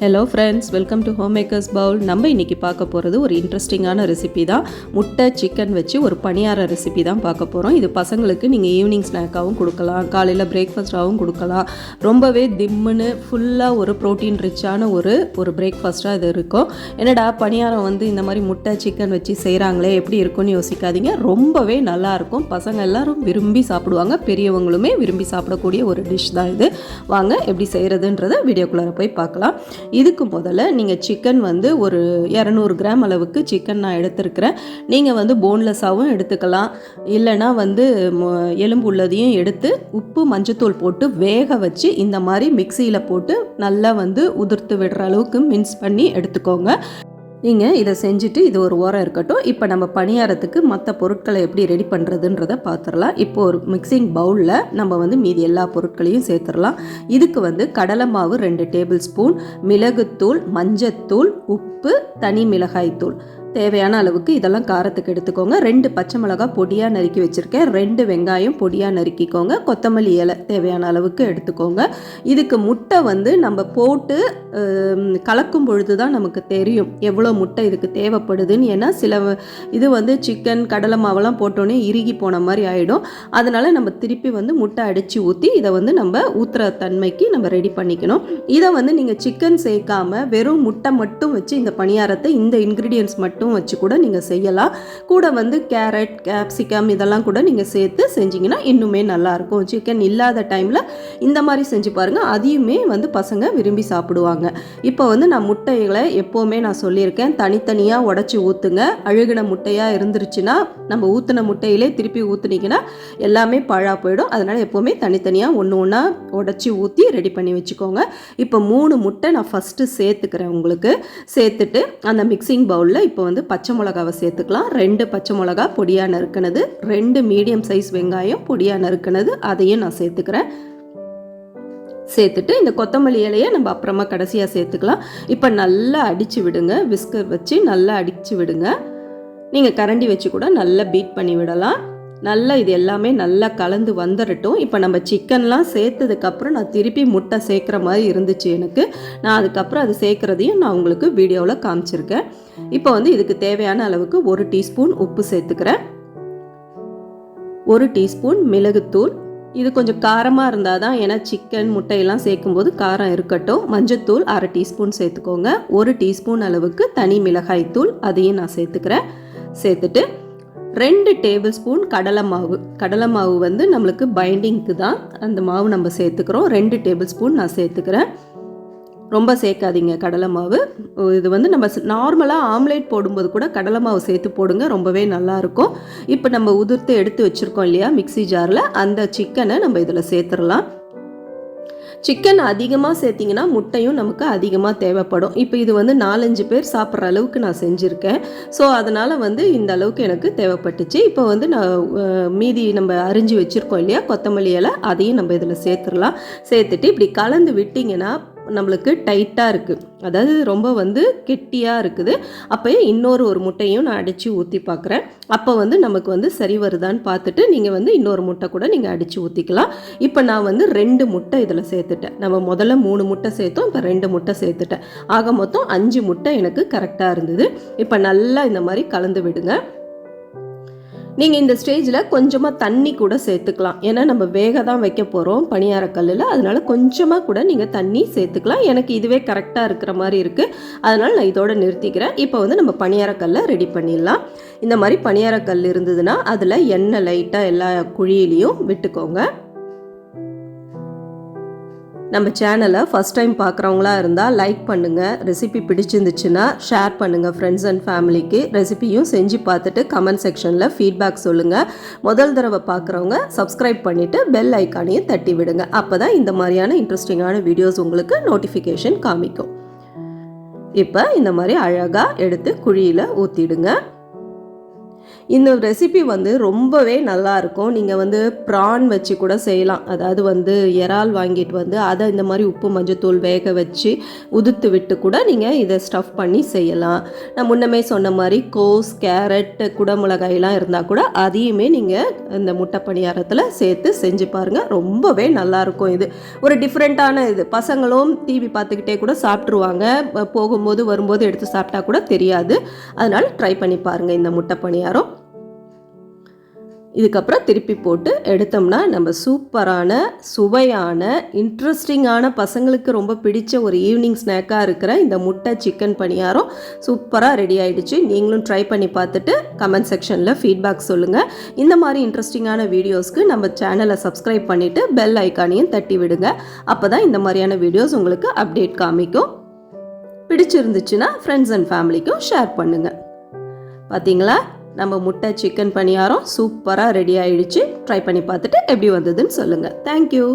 Hello friends welcome to home makers bowl நம்ம இன்றைக்கி பார்க்க போகிறது ஒரு இன்ட்ரெஸ்டிங்கான ரெசிபி தான். முட்டை சிக்கன் வச்சு ஒரு பணியார ரெசிபி தான் பார்க்க போகிறோம் இது பசங்களுக்கு நீங்கள் ஈவினிங் ஸ்நாக்காகவும் கொடுக்கலாம் காலையில் பிரேக்ஃபாஸ்ட்டாகவும் கொடுக்கலாம். ரொம்பவே திம்முன்னு ஃபுல்லாக ஒரு ப்ரோட்டீன் ரிச்சான ஒரு ஒரு பிரேக்ஃபாஸ்ட்டாக இது இருக்கும். என்னடா பணியாரம் வந்து இந்த மாதிரி முட்டை சிக்கன் வச்சு செய்கிறாங்களே எப்படி இருக்கும்னு யோசிக்காதீங்க. ரொம்பவே நல்லாயிருக்கும் பசங்க எல்லாரும் விரும்பி சாப்பிடுவாங்க. பெரியவங்களுமே விரும்பி சாப்பிடக்கூடிய ஒரு டிஷ் தான் இது. வாங்க எப்படி செய்கிறதுன்றதை வீடியோக்குள்ளார போய் பார்க்கலாம். இதுக்கு முதல்ல நீங்கள் சிக்கன் வந்து ஒரு இரநூறு கிராம் அளவுக்கு சிக்கன் நான் எடுத்திருக்கிறேன். நீங்கள் வந்து போன்லெஸ்ஸாகவும் எடுத்துக்கலாம். இல்லைன்னா வந்து ம- எலும்பு உள்ளதையும் எடுத்து உப்பு மஞ்சத்தூள் போட்டு வேக வச்சு இந்த மாதிரி மிக்சியில் போட்டு நல்லா வந்து உதிர்த்து விடுற அளவுக்கு மின்ஸ் பண்ணி எடுத்துக்கோங்க. நீங்கள் இதை செஞ்சுட்டு இது ஒரு ஓரம் இருக்கட்டும். இப்போ நம்ம பணியாரத்துக்கு மற்ற பொருட்களை எப்படி ரெடி பண்ணுறதுன்றத பார்த்துடலாம் இப்போ ஒரு மிக்சிங் பவுலில் நம்ம வந்து மீதி எல்லா பொருட்களையும் சேர்த்துடலாம் இதுக்கு வந்து கடலை மாவு ரெண்டு டேபிள் ஸ்பூன் மிளகுத்தூள் மஞ்சத்தூள் உப்பு தனி மிளகாய்த்தூள். தேவையான அளவுக்கு இதெல்லாம் காரத்துக்கு எடுத்துக்கோங்க. ரெண்டு பச்சை மிளகாய் பொடியாக நறுக்கி வச்சுருக்கேன். ரெண்டு வெங்காயம் பொடியாக நறுக்கிக்கோங்க. கொத்தமல்லி இலை தேவையான அளவுக்கு எடுத்துக்கோங்க. இதுக்கு முட்டை வந்து நம்ம போட்டு கலக்கும் பொழுது தான் நமக்கு தெரியும். எவ்வளோ முட்டை இதுக்கு தேவைப்படுதுன்னு. ஏன்னா சில இது வந்து சிக்கன் கடலை மாவெல்லாம் போட்டோன்னே இறுகி போன மாதிரி ஆகிடும் அதனால் நம்ம திருப்பி வந்து முட்டை அடித்து ஊற்றி இதை வந்து நம்ம ஊற்றுற தன்மைக்கு நம்ம ரெடி பண்ணிக்கணும். இதை வந்து நீங்கள் சிக்கன் சேர்க்காம வெறும் முட்டை மட்டும் வச்சு இந்த பணியாரத்தை இந்த இன்க்ரீடியன்ஸ் மட்டும் வச்சு கூட நீங்கள் செய்யலாம். கூட வந்து கேரட் கேப்சிகம் இதெல்லாம் கூட நீங்கள் சேர்த்து செஞ்சீங்கன்னா இன்னுமே நல்லாயிருக்கும் சிக்கன் இல்லாத டைமில் இந்த மாதிரி செஞ்சு பாருங்கள் அதையுமே வந்து பசங்க விரும்பி சாப்பிடுவாங்க. இப்போ வந்து நான் முட்டைகளை எப்போவுமே நான் சொல்லியிருக்கேன். தனித்தனியாக உடச்சி ஊற்றுங்க அழுகின முட்டையாக இருந்துருச்சுன்னா நம்ம ஊற்றின முட்டையிலே திருப்பி ஊற்றுனீங்கன்னா எல்லாமே பழாக போயிடும். அதனால் எப்போவுமே தனித்தனியாக ஒன்று ஒன்றா உடச்சி ஊற்றி ரெடி பண்ணி வச்சுக்கோங்க. இப்போ மூணு முட்டை நான் ஃபஸ்ட்டு சேர்த்துக்கிறேன் உங்களுக்கு. சேர்த்துட்டு அந்த மிக்சிங் பவுலில் இப்போ வந்து பச்சை மிளகாவை சேர்த்துக்கலாம். ரெண்டு பச்சை மிளகா பொடியாக நறுக்கினது. ரெண்டு மீடியம் சைஸ் வெங்காயம் பொடியாக நறுக்கினது. அதையும் நான் சேர்த்துக்கிறேன். சேர்த்துட்டு இந்த கொத்தமல்லி இலையை நம்ம அப்புறமா கடைசியாக சேர்த்துக்கலாம். இப்போ நல்லா அடித்து விடுங்க. விஸ்கர் வச்சு நல்லா அடித்து விடுங்க. நீங்கள் கரண்டி வச்சு கூட நல்லா பீட் பண்ணி விடலாம். நல்லா இது எல்லாமே நல்லா கலந்து வந்துடட்டும் இப்போ நம்ம சிக்கன்லாம் சேர்த்ததுக்கப்புறம் நான் திருப்பி முட்டை சேர்க்குற மாதிரி இருந்துச்சு எனக்கு. நான் அதுக்கப்புறம் அது சேர்க்குறதையும் நான் உங்களுக்கு வீடியோவில் காமிச்சிருக்கேன். இப்போ வந்து இதுக்கு தேவையான அளவுக்கு ஒரு டீஸ்பூன் உப்பு சேர்த்துக்கிறேன். ஒரு டீஸ்பூன் மிளகுத்தூள். இது கொஞ்சம் காரமாக இருந்தால் தான் ஏன்னா சிக்கன் முட்டையெல்லாம் சேர்க்கும்போது காரம் இருக்கட்டும். மஞ்சத்தூள் அரை டீஸ்பூன் சேர்த்துக்கோங்க. ஒரு டீஸ்பூன் அளவுக்கு தனி மிளகாய் தூள் அதையும் நான் சேர்த்துக்கிறேன். சேர்த்துட்டு ரெண்டு டேபிள் ஸ்பூன் கடலை மாவு. கடலை மாவு வந்து நம்மளுக்கு பைண்டிங்க்கு தான். அந்த மாவு நம்ம சேர்த்துக்கிறோம். ரெண்டு டேபிள் ஸ்பூன் நான் சேர்த்துக்கிறேன். ரொம்ப சேர்க்காதீங்க கடலை மாவு. இது வந்து நம்ம நார்மலாக ஆம்லேட் போடும்போது கூட கடலை மாவு சேர்த்து போடுங்க ரொம்பவே நல்லாயிருக்கும் இப்போ நம்ம உதிர்த்து எடுத்து வச்சுருக்கோம் இல்லையா மிக்ஸி ஜாரில் அந்த சிக்கனை நம்ம இதில் சேர்த்துடலாம். சிக்கன் அதிகமாக சேர்த்திங்கன்னா முட்டையும் நமக்கு அதிகமாக தேவைப்படும். இப்போ இது வந்து நாலஞ்சு பேர் சாப்பிட்ற அளவுக்கு நான் செஞ்சுருக்கேன். ஸோ அதனால் வந்து இந்த அளவுக்கு எனக்கு தேவைப்பட்டுச்சு. இப்போ வந்து நான் மீதி நம்ம அரிஞ்சு வச்சுருக்கோம் இல்லையா கொத்தமல்லி இலை அதையும் நம்ம இதில் சேர்த்துடலாம். சேர்த்துட்டு இப்படி கலந்து விட்டிங்கன்னா நம்மளுக்கு டைட்டாக இருக்குது அதாவது ரொம்ப வந்து கெட்டியாக இருக்குது. அப்போ இன்னொரு ஒரு முட்டையும் நான் அடித்து ஊற்றி பார்க்குறேன் அப்போ வந்து நமக்கு வந்து சரி வருதான்னு பார்த்துட்டு நீங்கள் வந்து இன்னொரு முட்டை கூட நீங்கள் அடித்து ஊற்றிக்கலாம் இப்போ நான் வந்து ரெண்டு முட்டை இதில் சேர்த்துட்டேன். நம்ம முதல்ல மூணு முட்டை சேர்த்தோம் இப்போ ரெண்டு முட்டை சேர்த்துட்டேன். ஆக மொத்தம் அஞ்சு முட்டை எனக்கு கரெக்டாக இருந்தது. இப்போ நல்லா இந்த மாதிரி கலந்து விடுங்க. நீங்கள் இந்த ஸ்டேஜில் கொஞ்சமாக தண்ணி கூட சேர்த்துக்கலாம். ஏன்னா நம்ம வேக தான் வைக்க போகிறோம் பணியாரக்கல்லில் அதனால் கொஞ்சமாக கூட நீங்கள் தண்ணி சேர்த்துக்கலாம். எனக்கு இதுவே கரெக்டாக இருக்கிற மாதிரி இருக்குது அதனால் நான் இதோட நிறுத்திக்கிறேன். இப்போ வந்து நம்ம பணியாரக்கல்லை ரெடி பண்ணிடலாம். இந்த மாதிரி பணியாரக்கல் இருந்ததுன்னா அதில் எண்ணெய் லைட்டாக எல்லா குழியிலையும் விட்டுக்கோங்க. நம்ம சேனலை ஃபஸ்ட் டைம் பார்க்குறவங்களா இருந்தால் லைக் பண்ணுங்கள் ரெசிபி பிடிச்சிருந்துச்சுன்னா ஷேர் பண்ணுங்கள் ஃப்ரெண்ட்ஸ் அண்ட் ஃபேமிலிக்கு ரெசிபியும் செஞ்சு பார்த்துட்டு கமெண்ட் செக்ஷனில் ஃபீட்பேக் சொல்லுங்கள் முதல் தடவை பார்க்குறவங்க சப்ஸ்கிரைப் பண்ணிவிட்டு பெல் ஐக்கானையும் தட்டி விடுங்க. அப்போ தான் இந்த மாதிரியான இன்ட்ரெஸ்டிங்கான வீடியோஸ் உங்களுக்கு நோட்டிஃபிகேஷன் காமிக்கும். இப்போ இந்த மாதிரி அழகாக எடுத்து குழியில் ஊற்றிடுங்க இந்த ரெசிபி வந்து ரொம்பவே நல்லா இருக்கும். நீங்கள் வந்து ப்ரான் வச்சு கூட செய்யலாம். அதாவது வந்து இறால் வாங்கிட்டு வந்து அதை இந்த மாதிரி உப்பு மஞ்சத்தூள் வேக வச்சு உதுத்து விட்டு கூட நீங்கள் இதை ஸ்டஃப் பண்ணி செய்யலாம். நான் முன்னமே சொன்ன மாதிரி கோஸ் கேரட் குடமிளகாயெலாம் இருந்தால் கூட அதையுமே நீங்கள் இந்த முட்டை பணியாரத்தில் சேர்த்து செஞ்சு பாருங்கள் ரொம்பவே நல்லாயிருக்கும் இது. ஒரு டிஃப்ரெண்ட்டான இது. பசங்களும் டிவி பார்த்துக்கிட்டே கூட சாப்பிட்ருவாங்க போகும்போது வரும்போது எடுத்து சாப்பிட்டா கூட தெரியாது. அதனால் ட்ரை பண்ணி பாருங்கள் இந்த முட்டை பணியாரம். இதுக்கப்புறம் திருப்பி போட்டு எடுத்தோம்னா நம்ம சூப்பரான சுவையான இன்ட்ரெஸ்டிங்கான பசங்களுக்கு ரொம்ப பிடிச்ச ஒரு ஈவினிங் ஸ்நாக்காக இருக்கிற இந்த முட்டை சிக்கன் பணியாரம் சூப்பராக ரெடி ஆகிடுச்சு நீங்களும் ட்ரை பண்ணி பார்த்துட்டு கமெண்ட் செக்ஷனில் ஃபீட்பேக் சொல்லுங்கள் இந்த மாதிரி இன்ட்ரெஸ்டிங்கான வீடியோஸ்க்கு நம்ம சேனலை சப்ஸ்கிரைப் பண்ணிவிட்டு பெல் ஐக்கானையும் தட்டி விடுங்க. அப்போ தான் இந்த மாதிரியான வீடியோஸ் உங்களுக்கு அப்டேட் காமிக்கும். பிடிச்சிருந்துச்சுன்னா ஃப்ரெண்ட்ஸ் அண்ட் ஃபேமிலிக்கும் ஷேர் பண்ணுங்கள் பார்த்தீங்களா நம்ம முட்டை சிக்கன் பணியாரம் சூப்பராக ரெடி ஆயிடுச்சு. ட்ரை பண்ணி பார்த்துட்டு எப்படி வந்ததுன்னு சொல்லுங்கள் தேங்க்யூ